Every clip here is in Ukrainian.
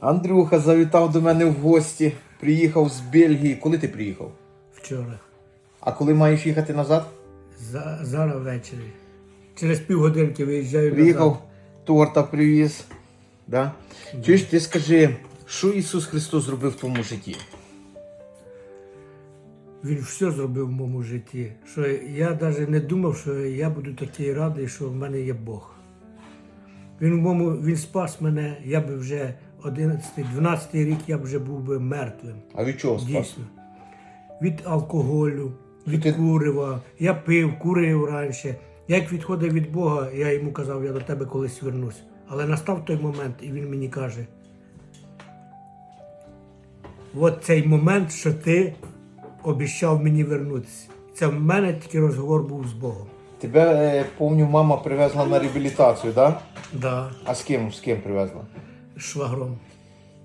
Андрюха завітав до мене в гості. Приїхав з Бельгії. Коли ти приїхав? Вчора. А коли маєш їхати назад? За, зараз ввечері. Через півгодинки виїжджаю Приїхав, назад. торта привіз. Да? Чуєш, ти скажи, що Ісус Христос зробив в твоєму житті? Він все зробив в моєму житті. Що я навіть не думав, що я буду такий радий, що в мене є Бог. Він, в моєму, він спас мене, я би вже 11-12 рік я б вже був би мертвим. А від чого спас? Дійсно. Від алкоголю, від Ти- курива. Я пив, курив раніше. Як відходив від Бога, я йому казав, я до тебе колись вернусь. Але настав той момент, і він мені каже: от цей момент, що ти обіцяв мені вернутися. Це в мене тільки розговор був з Богом. Тебе, е, помню, мама привезла на реабілітацію, да? Да, А з ким? З ким привезла? швагром.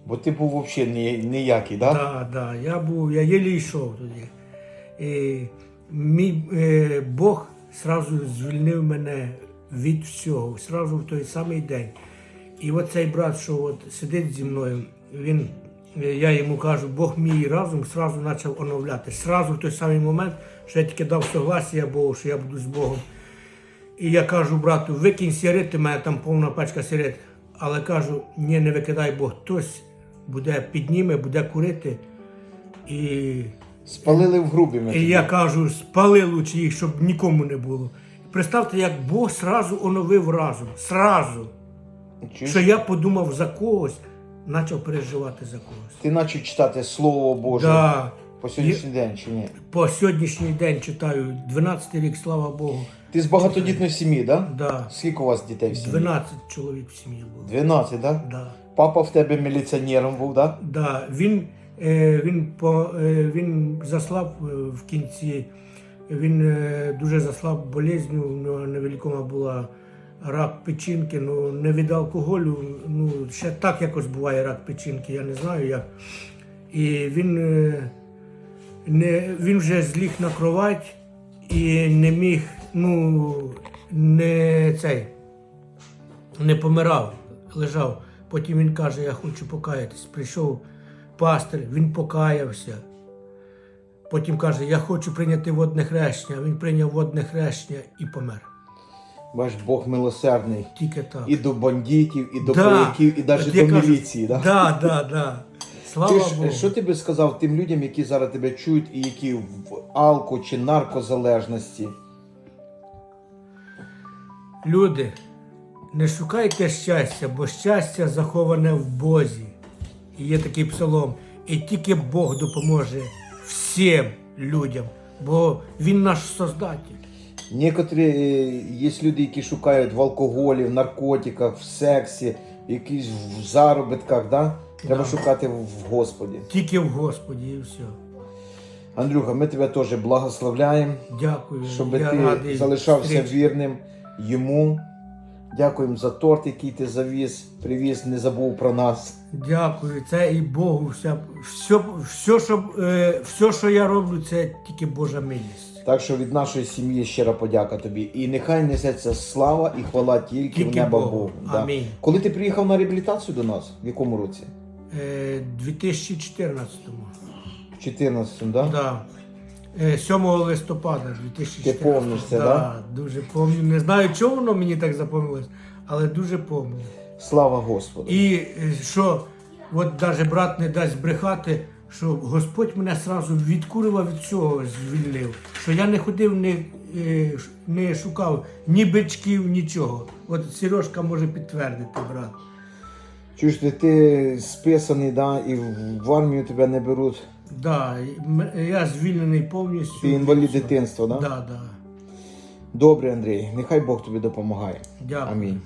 Бо ти був взагалі ніякий, да? Да, да. Я був, я єлі йшов тоді. І мій е, Бог сразу звільнив мене від всього, сразу в той самий день. І от цей брат, що от сидить зі мною, він, я йому кажу, Бог мій разум сразу почав оновляти. Сразу в той самий момент, що я тільки дав согласія Богу, що я буду з Богом. І я кажу брату, викинь у мене там повна пачка сигарет. Але кажу, ні, не викидай, бо хтось буде підніме, буде курити. І, Спалили в грубі ми і я кажу, спали лучше їх, щоб нікому не було. Представте, як Бог сразу оновив разум. Сразу. Чуєш? Що я подумав за когось, почав переживати за когось. Ти почав читати Слово Боже Да. по сьогоднішній день чи ні? По сьогоднішній день читаю 12 рік, слава Богу. Ти з багатодітної сім'ї, да? Да. Скільки у вас дітей в сім'ї? 12 чоловік в сім'ї було. 12, да? Да. Папа в тебе міліціонером був, да? Да, він, е, він, по, е, він заслав е, в кінці, він дуже заслав болезню, у нього невеликома була рак печінки, ну не від алкоголю, ну ще так якось буває рак печінки, я не знаю як. І він, е, не, він вже зліг на кровать і не міг, ну, не цей, не помирав, лежав. Потім він каже, я хочу покаятись. Прийшов пастир, він покаявся. Потім каже, я хочу прийняти водне хрещення. Він прийняв водне хрещення і помер. Бачиш, Бог милосердний. Тільки так. І до бандитів, і до Да. вояків, і навіть до кажу, міліції, да? Да, да, да. Слава Ти ж, Богу. що ти би сказав тим людям, які зараз тебе чують і які в алко чи наркозалежності? Люди, не шукайте щастя, бо щастя заховане в Бозі. І є такий псалом. І тільки Бог допоможе всім людям, бо Він наш создатель. Некоторі е, є люди, які шукають в алкоголі, в наркотиках, в сексі, якісь в заробітках, да? Треба Да. шукати в Господі. Тільки в Господі і все. Андрюха, ми тебе теж благословляємо, Дякую. щоб я ти радий залишався зустрічі. вірним йому. Дякуємо за торт, який ти завіз, привіз, не забув про нас. Дякую. Це і Богу. Все, все, що, е, все, що я роблю, це тільки Божа милість. Так що від нашої сім'ї щира подяка тобі. І нехай несеться слава і хвала тільки, в Тільки неба Богу. Богу. Да. Амінь. Коли ти приїхав на реабілітацію до нас? В якому році? Е, 2014-му. В 14-му, да? Да. Е, 7 листопада 2014 Ти помниш це, да? Дуже пам'ятаю. Не знаю, чого воно мені так запам'яталось, але дуже пам'ятаю. Слава Господу. І е, що, от навіть брат не дасть брехати, що Господь мене сразу відкурив від цього звільнив. Що я не ходив, не, е, не шукав ні бичків, нічого. От Сережка може підтвердити, брат. Чуєш, ти, списаний, да, і в, армію тебе не беруть. Да, я звільнений повністю. Ти інвалід дитинства, да? Да, да. Добре, Андрій, нехай Бог тобі допомагає. Дякую. Амінь.